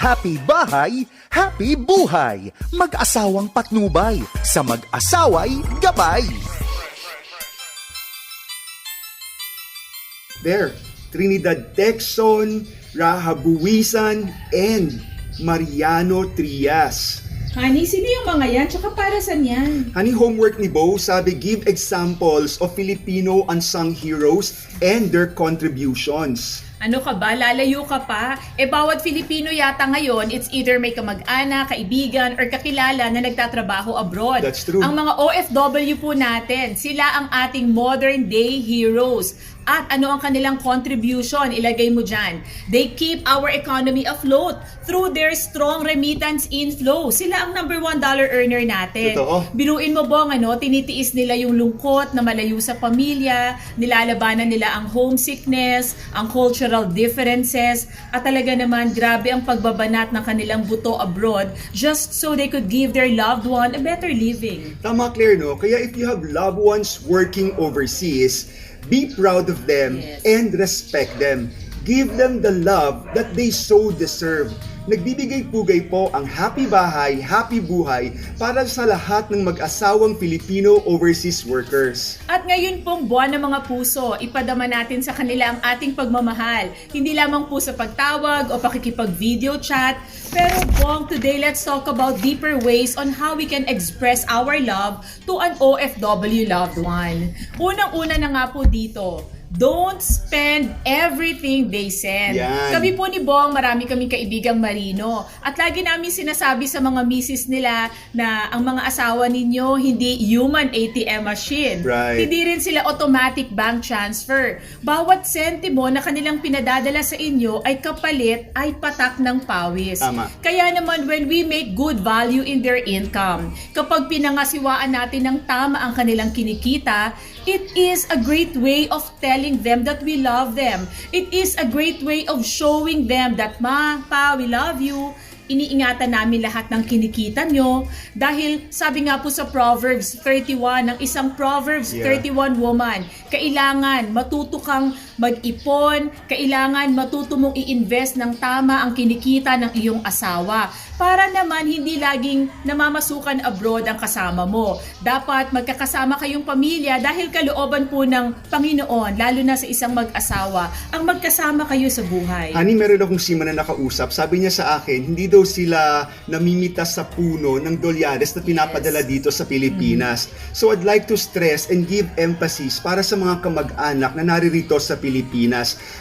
Happy bahay, happy buhay. Mag-asawang patnubay, sa mag-asaway gabay. There, Trinidad Texon, Raha Buwisan, and Mariano Trias. Honey, sino yung mga yan? Tsaka para saan yan? Hani homework ni Bo, sabi give examples of Filipino unsung heroes and their contributions. Ano ka ba? Lalayo ka pa? Eh, bawat Filipino yata ngayon, it's either may kamag-anak, kaibigan, or kakilala na nagtatrabaho abroad. That's true. Ang mga OFW po natin, sila ang ating modern day heroes. At ano ang kanilang contribution? Ilagay mo dyan. They keep our economy afloat through their strong remittance inflow. Sila ang number one dollar earner natin. Totoo. Biruin mo bong ano, tinitiis nila yung lungkot na malayo sa pamilya, nilalabanan nila ang homesickness, ang cultural differences, at talaga naman grabe ang pagbabanat ng kanilang buto abroad just so they could give their loved one a better living. Tama, Claire, no? Kaya if you have loved ones working overseas, be proud of them Yes. and respect them. Give them the love that they so deserve. Nagbibigay pugay po ang Happy Bahay, Happy Buhay para sa lahat ng mag-asawang Filipino overseas workers. At ngayon pong buwan ng mga puso, ipadama natin sa kanila ang ating pagmamahal. Hindi lamang po sa pagtawag o pakikipag-video chat, pero Bong, today let's talk about deeper ways on how we can express our love to an OFW loved one. Unang-una na nga po dito, Don't spend everything they send. Yan. Kami po ni Bong, marami kaming kaibigang marino. At lagi namin sinasabi sa mga misis nila na ang mga asawa ninyo hindi human ATM machine. Right. Hindi rin sila automatic bank transfer. Bawat sentimo na kanilang pinadadala sa inyo ay kapalit ay patak ng pawis. Tama. Kaya naman when we make good value in their income, kapag pinangasiwaan natin ng tama ang kanilang kinikita, it is a great way of telling them that we love them. It is a great way of showing them that, Ma, Pa, we love you iniingatan namin lahat ng kinikita nyo dahil sabi nga po sa Proverbs 31 ng isang Proverbs Yeah. 31 woman, kailangan matuto kang mag-ipon, kailangan matuto mong i-invest ng tama ang kinikita ng iyong asawa para naman hindi laging namamasukan abroad ang kasama mo. Dapat magkakasama kayong pamilya dahil kalooban po ng Panginoon, lalo na sa isang mag-asawa, ang magkasama kayo sa buhay. Ani, meron akong sima na nakausap. Sabi niya sa akin, hindi daw sila namimitas sa puno ng dolyares na pinapadala dito sa Pilipinas. So I'd like to stress and give emphasis para sa mga kamag-anak na naririto sa Pilipinas.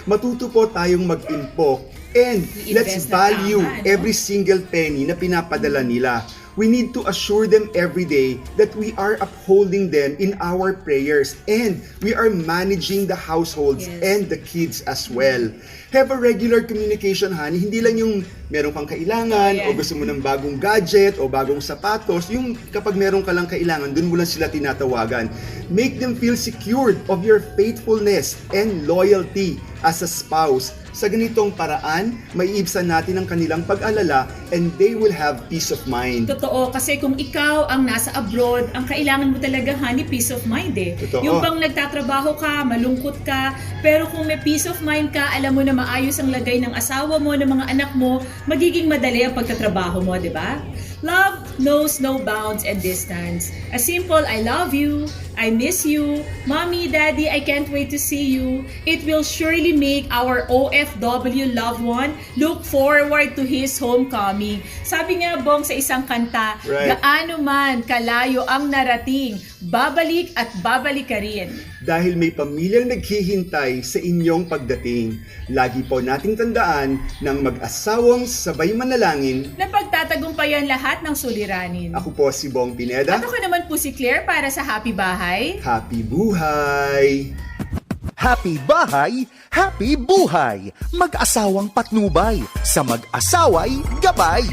Matuto po tayong mag-impok and let's value every single penny na pinapadala nila. We need to assure them every day that we are upholding them in our prayers and we are managing the households Yes. and the kids as well. Have a regular communication, honey. Hindi lang yung meron kang kailangan o Ayan. gusto mo ng bagong gadget o bagong sapatos. Yung kapag meron ka lang kailangan, dun mo lang sila tinatawagan. Make them feel secured of your faithfulness and loyalty as a spouse. Sa ganitong paraan, maiibsan natin ang kanilang pag-alala and they will have peace of mind. Totoo, kasi kung ikaw ang nasa abroad, ang kailangan mo talaga, honey, peace of mind eh. Totoo. Yung bang nagtatrabaho ka, malungkot ka, pero kung may peace of mind ka, alam mo na maayos ang lagay ng asawa mo, ng mga anak mo, magiging madali ang pagtatrabaho mo, di ba? Love knows no bounds and distance. A simple, I love you, I miss you, mommy, daddy, I can't wait to see you. It will surely make our OFW loved one look forward to his homecoming. Sabi nga, Bong, sa isang kanta, Right. gaano man kalayo ang narating, babalik at babalik ka rin. Dahil may pamilyang naghihintay sa inyong pagdating. Lagi po nating tandaan ng mag-asawang sabay manalangin. Na pagtatagumpayan lahat ng suliranin. Ako po si Bong At Pineda. ako naman po si Claire para sa Happy Bahay. Happy buhay! Happy bahay, happy buhay. Mag-asawang patnubay, sa mag-asaway gabay.